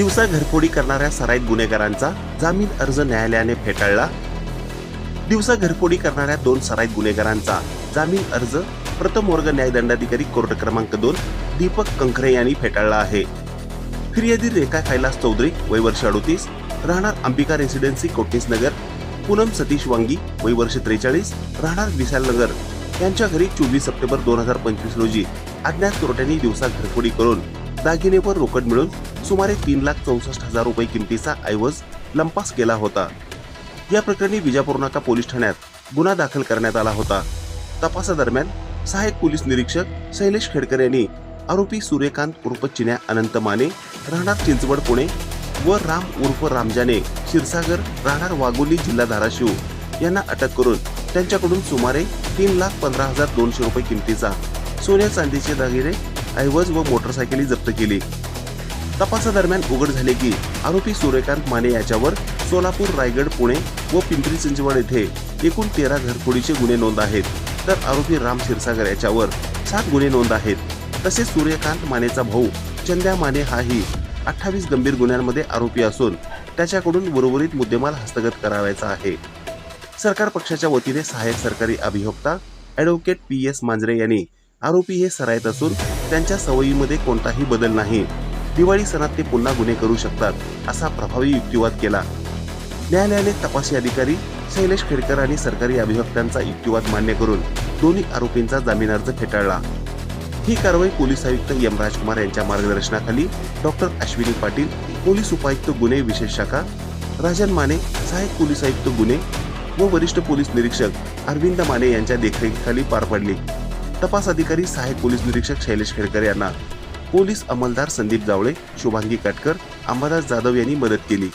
दिवसा घरफोडी करणाऱ्या सराईत गुन्हेगारांचा जामीन अर्ज न्यायालयाने फेटाळला. दिवसा घरफोडी करणाऱ्या दोन सराईत गुन्हेगारांचा जामीन अर्ज प्रथम वर्ग न्यायदंडाधिकारी कोर्ट क्रमांक दोन दीपक कंखरे यांनी फेटाळला आहे. फिर्यादी रेखा कैलास चौधरी वय वर्ष अडोतीस राहणार अंबिका रेसिडेन्सी कोटणीस नगर पूनम सतीश वांगी वय वर्ष त्रेचाळीस राहणार विशाल नगर. यांच्या घरी चोवीस सप्टेंबर दोन हजार पंचवीस रोजी अज्ञात चोरट्यांनी दिवसा घरफोडी करून दागिनेवर रोकड मिळून सुमारे तीन लाख चौसष्ट हजार रुपये किमतीचा ऐवज लंपास केला होता. या प्रकरणी विजापूर नाका पोलीस ठाण्यात गुन्हा दाखल करण्यात आला होता. तपासादरम्यान सहाय्यक पोलीस निरीक्षक शैलेश खेडकर यांनी आरोपी सूर्यकांत उर्फ चिन्या अनंत माने राहणार चिंचवड पुणे व राम उर्फ रामजाने क्षीरसागर राहणार वाघोली जिल्हा धाराशिव यांना अटक करून त्यांच्याकडून सुमारे तीन लाख पंधरा हजार दोनशे रुपये किमतीचा सोन्या चांदीचे दागिने ऐवज व मोटरसायकली जप्त केली. तपासादरम्यान उघड झाले की आरोपी सूर्यकांत माने याच्यावर सोलापूर रायगड पुणे व पिंपरी चिंचवड येथे एकूण तेरा घरफोडीचे गुन्हे नोंद आहेत. तर आरोपी राम क्षीरसागर याच्यावर सात गुन्हे नोंद आहेत. तसेच सूर्यकांत मानेचा भाऊ चंद्या माने हाही अठ्ठावीस गंभीर गुन्ह्यांमध्ये आरोपी असून त्याच्याकडून उर्वरित मुद्देमाल हस्तगत करावायचा आहे. सरकार पक्षाच्या वतीने सहाय्यक सरकारी अभियोक्ता ॲडव्होकेट पी एस मांजरे यांनी आरोपी हे सरायत असून त्यांच्या सवयीमध्ये कोणताही बदल नाही. दिवाळी सणात ते पुन्हा गुन्हे करू शकतात असा प्रभावी युक्तिवाद केला. न्यायालयाने तपासी अधिकारी शैलेश खेडकर आणि सरकारी अभिवक्त्यांचा युक्तिवाद मान्य करून दोन्ही आरोपींचा जामीन अर्ज फेटाळला. ही कारवाई पोलीस आयुक्त एम राजकुमार यांच्या मार्गदर्शनाखाली डॉक्टर अश्विनी पाटील पोलीस उपायुक्त गुन्हे विशेष शाखा राजन माने सहाय्यक पोलीस आयुक्त गुन्हे व वरिष्ठ पोलीस निरीक्षक अरविंद माने यांच्या देखरेखीखाली पार पडली. तपास अधिकारी सहाय्यक पोलीस निरीक्षक शैलेश खेडकर यांना पोलीस अंमलदार संदीप जावळे शुभांगी काटकर अंबादास जाधव यांनी मदत केली.